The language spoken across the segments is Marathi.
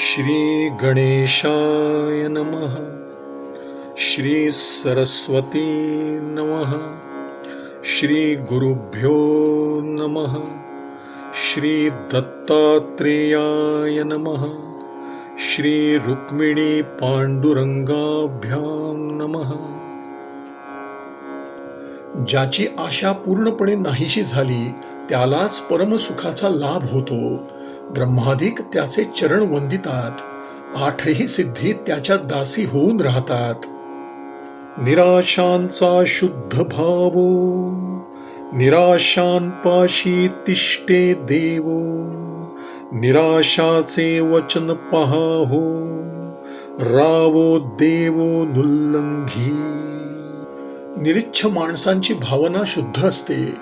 श्री गणेशाय नम श्री सरस्वती नमः श्री गुरुभ्यो नम श्री दत्तात्रेयाय नमः श्री रुक्मिणी पांडुरंगाभ्यां नमः। ज्याची आशा पूर्णपणे नाहीशी झाली त्यालाच परमसुखाचा लाभ होतो. ब्रह्मादिक त्याचे चरण वंदितात आठही सिद्धी त्याच्या दासी होऊन राहतात. निराशांचा शुद्ध भावो निराशांपाशी तिष्ठे देवो निराशाचे वचन पहाहो रावो देवो नुल्लंघी. निरीच्छ माणसांची भावना शुद्ध असते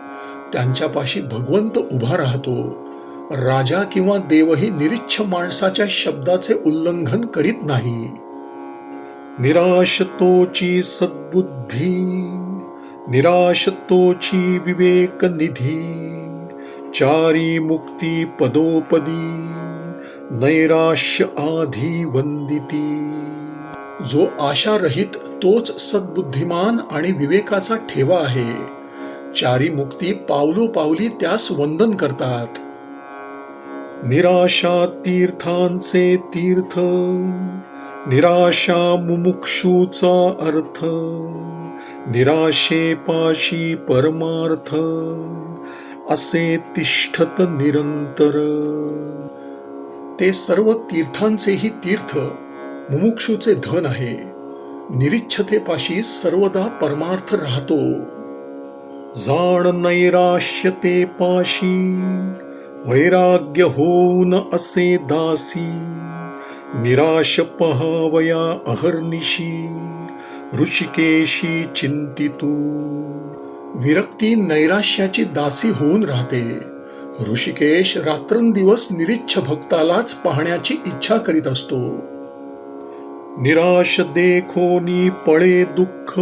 त्यांच्यापाशी भगवंत उभा राहतो राजा किंवा देवही निरीच्छ माणसाच्या शब्दाचे उल्लंघन करीत नाही. निराशतोची सद्बुद्धी निराशतोची विवेक निधी चारी मुक्ती पदोपदी नैराश्य आधी वंदिती. जो आशारहित तोच सद्बुद्धिमान आणि विवेकाचा ठेवा आहे. चारी मुक्ती पावलो पावली त्यास वंदन करतात. निराशा तीर्थांचे तीर्थ निराशा मुमुक्षूचा अर्थ निराशेपाशी परमार्थ असे तिष्ठत निरंतर. ते सर्व तीर्थांचेही तीर्थ मुमुक्षूचे धन आहे. निरिच्छतेपाशी सर्वदा परमार्थ राहतो. जाण नैराश्यते पाशी वैराग्य होऊन असे दासी निराश पहावया अहर्निशी ऋषिकेशी चिंतितू. विरक्ती नैराश्याची दासी होऊन राहते. ऋषिकेश रात्रंदिवस निरीच्छ भक्तालाच पाहण्याची इच्छा करीत असतो. निराश देखोनी पळे दुःख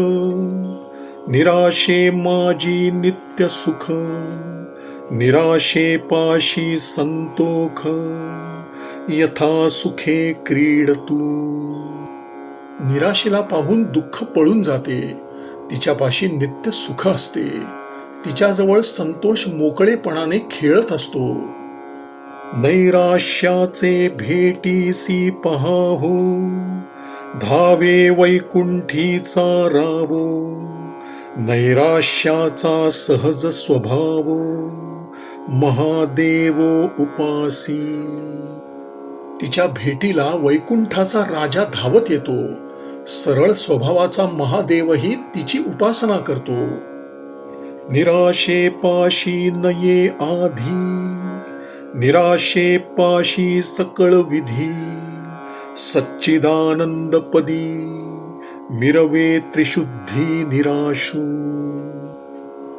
निराशे माझी नित्य सुख. निराशेपाशी संतोख यथा सुखे क्रीडतू. निराशेला पाहून दुःख पळून जाते तिच्यापाशी नित्य सुख असते तिच्याजवळ संतोष मोकळेपणाने खेळत असतो. नैराश्याचे भेटीसी पहाहो धावे वैकुंठीचा रावो नैराश्याचा सहज स्वभावो. महादेवो उपासी. तिच्या भेटीला वैकुंठाचा राजा धावत येतो. सरळ स्वभावाचा महादेवही तिची उपासना करतो. निराशे पाशी नये आधी. निराशे पाशी सकळ विधी. सच्चिदानंदपदी मिरवे त्रिशुद्धी निराशू.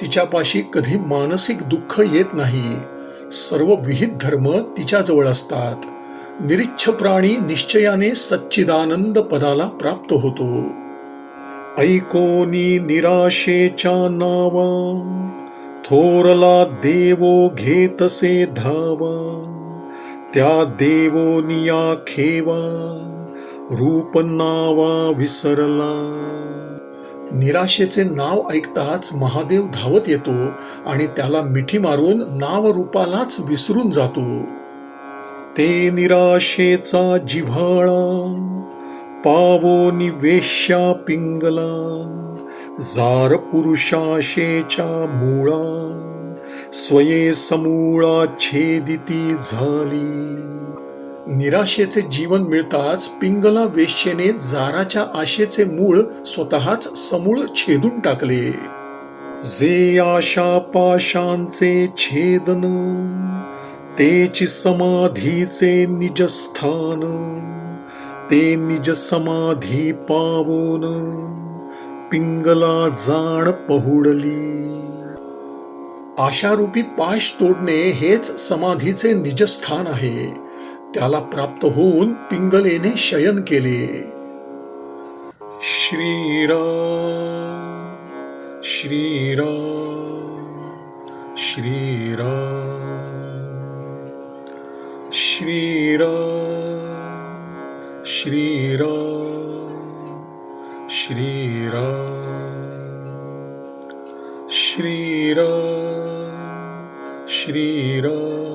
तिच्यापाशी कधी मानसिक दुःख येत नाही. सर्व विहित धर्म तिच्याजवळ असतात. निरीच्छ प्राणी निश्चयाने सच्चिदानंद पदाला प्राप्त होतो. ऐकोनी निराशेच्या नावा थोरला देवो घेतसे धावा त्या देवोनिया खेवा रूप नावा विसरला. निराशेचे नाव ऐकताच महादेव धावत येतो आणि त्याला मिठी मारून नाव रूपालाच विसरून जातो. ते निराशेचा जिव्हाळा पावो निवेश्या पिंगला जार पुरुषाशेच्या मुळा स्वये समूळा छेदिती झाली. निराशेचे जीवन मिळताच पिंगला वेश्येने जाराच्या आशेचे मूळ स्वतःच समूळ छेदून टाकले. जे आशा पाशांचे छेदन तेची समाधीचे निजस्थान ते निज समाधी पावून पिंगला जाण पहुडली. आशारूपी पाश तोडणे हेच समाधीचे निजस्थान आहे. त्याला प्राप्त होऊन पिंगलेने शयन केले. श्रीराम श्रीराम श्रीराम श्रीराम श्रीराम श्रीराम श्रीराम श्रीराम।